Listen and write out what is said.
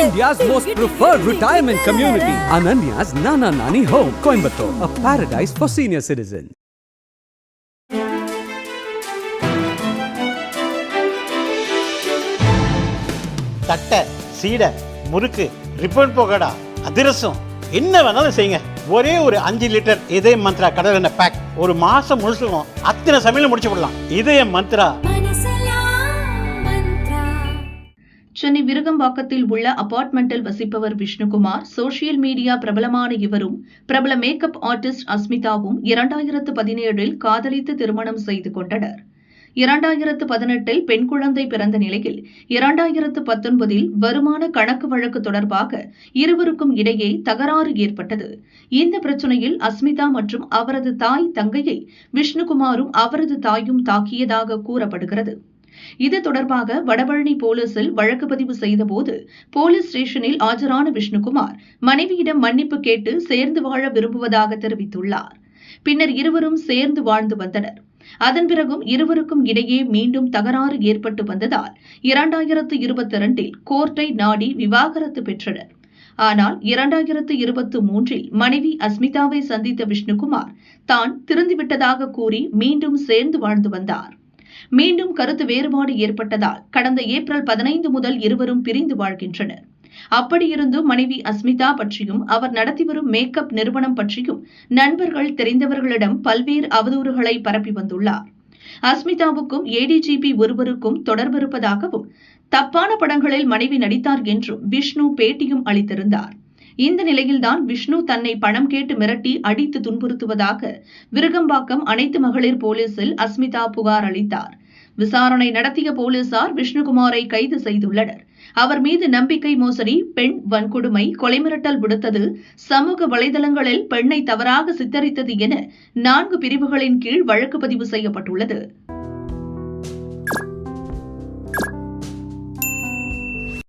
India's most preferred retirement community, Ananya's Nana Nani Home, Coimbatore, a paradise for senior citizens. தட்டை சீடை முறுக்கு ribbon போகடா அதிரசம் என்ன வேணாலும் செய்யுங்க. ஒரே ஒரு அஞ்சு லிட்டர் இதய மந்த்ரா கடல் எண்ணெய் பேக் ஒரு மாசம் முழுசுக்கும் அத்தனை சமையல் முடிச்சு விடலாம் இதய மந்த்ரா. சென்னை விருகம்பாக்கத்தில் உள்ள அபார்ட்மெண்டில் வசிப்பவர் விஷ்ணுகுமார் சோசியல் மீடியா பிரபலமான இவரும் பிரபல மேக்கப் ஆர்டிஸ்ட் அஸ்மிதாவும் இரண்டாயிரத்து பதினேழில் காதலித்து திருமணம் செய்து கொண்டனர். இரண்டாயிரத்து பதினெட்டில் பெண் குழந்தை பிறந்த நிலையில் இரண்டாயிரத்து பத்தொன்பதில் வருமான கணக்கு வழக்கு தொடர்பாக இருவருக்கும் இடையே தகராறு ஏற்பட்டது. இந்த பிரச்சனையில் அஸ்மிதா மற்றும் அவரது தாய் தங்கையை விஷ்ணுகுமாரும் அவரது தாயும் தாக்கியதாக கூறப்படுகிறது. இது தொடர்பாக வடபழனி போலீசில் வழக்கு பதிவு செய்தபோது போலீஸ் ஸ்டேஷனில் ஆஜரான விஷ்ணுகுமார் மனைவியிடம் மன்னிப்பு கேட்டு சேர்ந்து வாழ விரும்புவதாக தெரிவித்துள்ளார். பின்னர் இருவரும் சேர்ந்து வாழ்ந்து வந்தனர். அதன் பிறகும் இருவருக்கும் இடையே மீண்டும் தகராறு ஏற்பட்டு வந்ததால் இரண்டாயிரத்து இருபத்தி இரண்டில் கோர்ட்டை நாடி விவாகரத்து பெற்றனர். ஆனால் இரண்டாயிரத்து இருபத்தி மூன்றில் மனைவி அஸ்மிதாவை சந்தித்த விஷ்ணுகுமார் தான் திருந்திவிட்டதாக கூறி மீண்டும் சேர்ந்து வாழ்ந்து வந்தார். மீண்டும் கருத்து வேறுபாடு ஏற்பட்டதால் கடந்த ஏப்ரல் பதினைந்து முதல் இருவரும் பிரிந்து வாழ்கின்றனர். அப்படியிருந்தும் மனைவி அஸ்மிதா பற்றியும் அவர் நடத்தி வரும் மேக்கப் நிறுவனம் பற்றியும் நண்பர்கள் தெரிந்தவர்களிடம் பல்வேறு அவதூறுகளை பரப்பி வந்துள்ளார். அஸ்மிதாவுக்கும் ஏடிஜிபி ஒருவருக்கும் தொடர்பிருப்பதாகவும் தப்பான படங்களில் மனைவி நடித்தார் என்றும் விஷ்ணு பேட்டியும் அளித்திருந்தார். இந்த நிலையில்தான் விஷ்ணு தன்னை பணம் கேட்டு மிரட்டி அடித்து துன்புறுத்துவதாக விருகம்பாக்கம் அனைத்து மகளிர் போலீசில் அஸ்மிதா புகார் அளித்தார். விசாரணை நடத்திய போலீசார் விஷ்ணுகுமாரை கைது செய்துள்ளனர். அவர் மீது நம்பிக்கை மோசடி பெண் வன்கொடுமை கொலை மிரட்டல் விடுத்தது சமூக வலைதளங்களில் பெண்ணை தவறாக சித்தரித்தது என நான்கு பிரிவுகளின் கீழ் வழக்கு பதிவு செய்யப்பட்டுள்ளது.